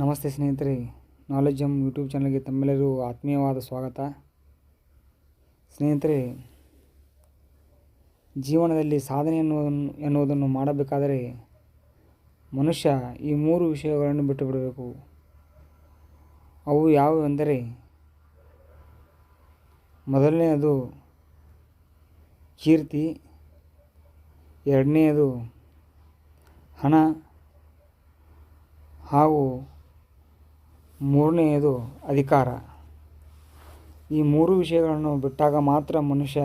ನಮಸ್ತೆ ಸ್ನೇಹಿತರೆ knowledge M YouTube ಚಾನಲ್ಗೆ ತಮ್ಮೆಲ್ಲರಿಗೂ ಆತ್ಮೀಯವಾದ ಸ್ವಾಗತ. ಸ್ನೇಹಿತರೆ, ಜೀವನದಲ್ಲಿ ಸಾಧನೆ ಎನ್ನುವುದನ್ನು ಎನ್ನುವುದನ್ನು ಮಾಡಬೇಕಾದರೆ ಮನುಷ್ಯ ಈ ಮೂರು ವಿಷಯಗಳನ್ನು ಬಿಟ್ಟು ಬಿಡಬೇಕು ಅವು ಯಾವುವೆಂದರೆ ಮೊದಲನೆಯದು ಕೀರ್ತಿ, ಎರಡನೆಯದು ಹಣ ಹಾಗೂ ಮೂರನೆಯದು ಅಧಿಕಾರ. ಈ ಮೂರು ವಿಷಯಗಳನ್ನು ಬಿಟ್ಟಾಗ ಮಾತ್ರ ಮನುಷ್ಯ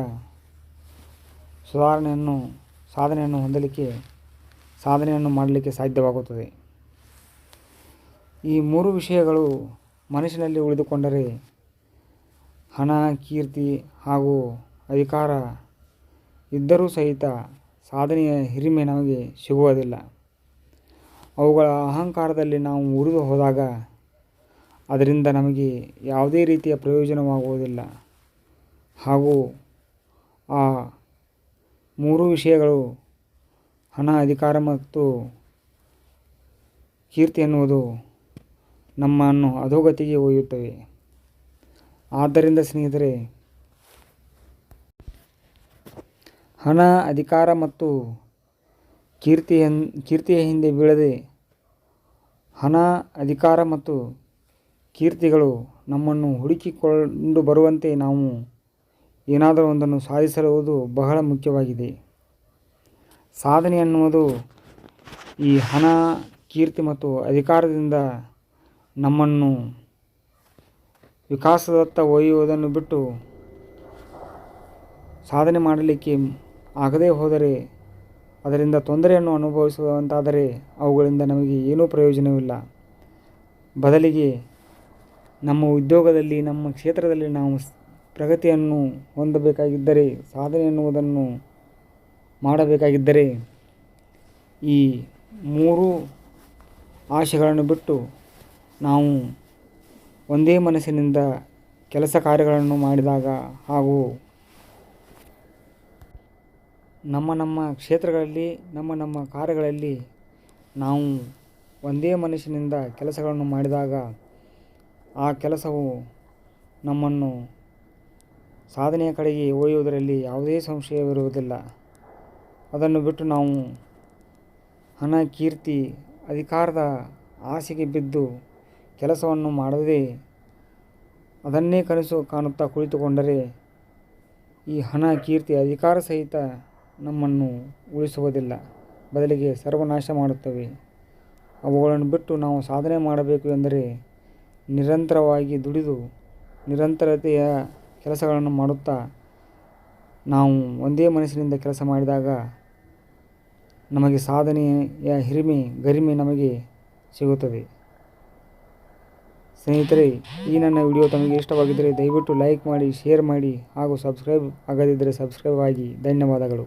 ಸುಧಾರಣೆಯನ್ನು, ಸಾಧನೆಯನ್ನು ಹೊಂದಲಿಕ್ಕೆ, ಸಾಧನೆಯನ್ನು ಮಾಡಲಿಕ್ಕೆ ಸಾಧ್ಯವಾಗುತ್ತದೆ. ಈ ಮೂರು ವಿಷಯಗಳು ಮನಸ್ಸಿನಲ್ಲಿ ಉಳಿದುಕೊಂಡರೆ ಹಣ, ಕೀರ್ತಿ ಹಾಗೂ ಅಧಿಕಾರ ಇದ್ದರೂ ಸಹಿತ ಸಾಧನೆಯ ಹಿರಿಮೆ ನಮಗೆ ಸಿಗುವುದಿಲ್ಲ. ಅವುಗಳ ಅಹಂಕಾರದಲ್ಲಿ ನಾವು ಉರಿದು ಹೋದಾಗ ಅದರಿಂದ ನಮಗೆ ಯಾವುದೇ ರೀತಿಯ ಪ್ರಯೋಜನವಾಗುವುದಿಲ್ಲ. ಹಾಗೂ ಆ ಮೂರು ವಿಷಯಗಳು ಹಣ, ಅಧಿಕಾರ ಮತ್ತು ಕೀರ್ತಿ ಎನ್ನುವುದು ನಮ್ಮನ್ನು ಅಧೋಗತಿಗೆ ಒಯ್ಯುತ್ತವೆ. ಆದ್ದರಿಂದ ಸ್ನೇಹಿತರೆ, ಹಣ, ಅಧಿಕಾರ ಮತ್ತು ಕೀರ್ತಿಯ ಕೀರ್ತಿಯ ಹಿಂದೆ ಬೀಳದೆ ಹಣ, ಅಧಿಕಾರ ಮತ್ತು ಕೀರ್ತಿಗಳು ನಮ್ಮನ್ನು ಹುಡುಕಿಕೊಂಡು ಬರುವಂತೆ ನಾವು ಏನಾದರೂ ಒಂದನ್ನು ಸಾಧಿಸಿರುವುದು ಬಹಳ ಮುಖ್ಯವಾಗಿದೆ. ಸಾಧನೆ ಅನ್ನುವುದು ಈ ಹಣ, ಕೀರ್ತಿ ಮತ್ತು ಅಧಿಕಾರದಿಂದ ನಮ್ಮನ್ನು ವಿಕಾಸದತ್ತ ಒಯ್ಯುವುದನ್ನು ಬಿಟ್ಟು ಸಾಧನೆ ಮಾಡಲಿಕ್ಕೆ ಆಗದೇ ಹೋದರೆ ಅದರಿಂದ ತೊಂದರೆಯನ್ನು ಅನುಭವಿಸುವಂತಾದರೆ ಅವುಗಳಿಂದ ನಮಗೆ ಏನೂ ಪ್ರಯೋಜನವಿಲ್ಲ. ಬದಲಿಗೆ ನಮ್ಮ ಉದ್ಯೋಗದಲ್ಲಿ, ನಮ್ಮ ಕ್ಷೇತ್ರದಲ್ಲಿ ನಾವು ಪ್ರಗತಿಯನ್ನು ಹೊಂದಬೇಕಾಗಿದ್ದರೆ, ಸಾಧನೆ ಎನ್ನುವುದನ್ನು ಮಾಡಬೇಕಾಗಿದ್ದರೆ, ಈ ಮೂರು ಆಶೆಗಳನ್ನು ಬಿಟ್ಟು ನಾವು ಒಂದೇ ಮನಸ್ಸಿನಿಂದ ಕೆಲಸ ಕಾರ್ಯಗಳನ್ನು ಮಾಡಿದಾಗ ಹಾಗೂ ನಮ್ಮ ನಮ್ಮ ಕ್ಷೇತ್ರಗಳಲ್ಲಿ, ನಮ್ಮ ನಮ್ಮ ಕಾರ್ಯಗಳಲ್ಲಿ ನಾವು ಒಂದೇ ಮನಸ್ಸಿನಿಂದ ಕೆಲಸಗಳನ್ನು ಮಾಡಿದಾಗ ಆ ಕೆಲಸವು ನಮ್ಮನ್ನು ಸಾಧನೆಯ ಕಡೆಗೆ ಒಯ್ಯುವುದರಲ್ಲಿ ಯಾವುದೇ ಸಂಶಯವಿರುವುದಿಲ್ಲ. ಅದನ್ನು ಬಿಟ್ಟು ನಾವು ಹಣ, ಕೀರ್ತಿ, ಅಧಿಕಾರದ ಆಸೆಗೆ ಬಿದ್ದು ಕೆಲಸವನ್ನು ಮಾಡದೇ ಅದನ್ನೇ ಕನಸು ಕಾಣುತ್ತಾ ಕುಳಿತುಕೊಂಡರೆ ಈ ಹಣ, ಕೀರ್ತಿ, ಅಧಿಕಾರ ಸಹಿತ ನಮ್ಮನ್ನು ಉಳಿಸುವುದಿಲ್ಲ. ಬದಲಿಗೆ ಸರ್ವನಾಶ ಮಾಡುತ್ತವೆ. ಅವುಗಳನ್ನು ಬಿಟ್ಟು ನಾವು ಸಾಧನೆ ಮಾಡಬೇಕು ಎಂದರೆ ನಿರಂತರವಾಗಿ ದುಡಿದು ನಿರಂತರತೆಯ ಕೆಲಸಗಳನ್ನು ಮಾಡುತ್ತಾ ನಾವು ಒಂದೇ ಮನಸ್ಸಿನಿಂದ ಕೆಲಸ ಮಾಡಿದಾಗ ನಮಗೆ ಸಾಧನೆಯ ಹಿರಿಮೆ, ಗರಿಮೆ ನಮಗೆ ಸಿಗುತ್ತದೆ. ಸ್ನೇಹಿತರೆ, ಈ ನನ್ನ ವಿಡಿಯೋ ತಮಗೆ ಇಷ್ಟವಾಗಿದ್ದರೆ ದಯವಿಟ್ಟು ಲೈಕ್ ಮಾಡಿ, ಶೇರ್ ಮಾಡಿ ಹಾಗೂ ಸಬ್ಸ್ಕ್ರೈಬ್ ಆಗದಿದ್ದರೆ ಸಬ್ಸ್ಕ್ರೈಬ್ ಆಗಿ. ಧನ್ಯವಾದಗಳು.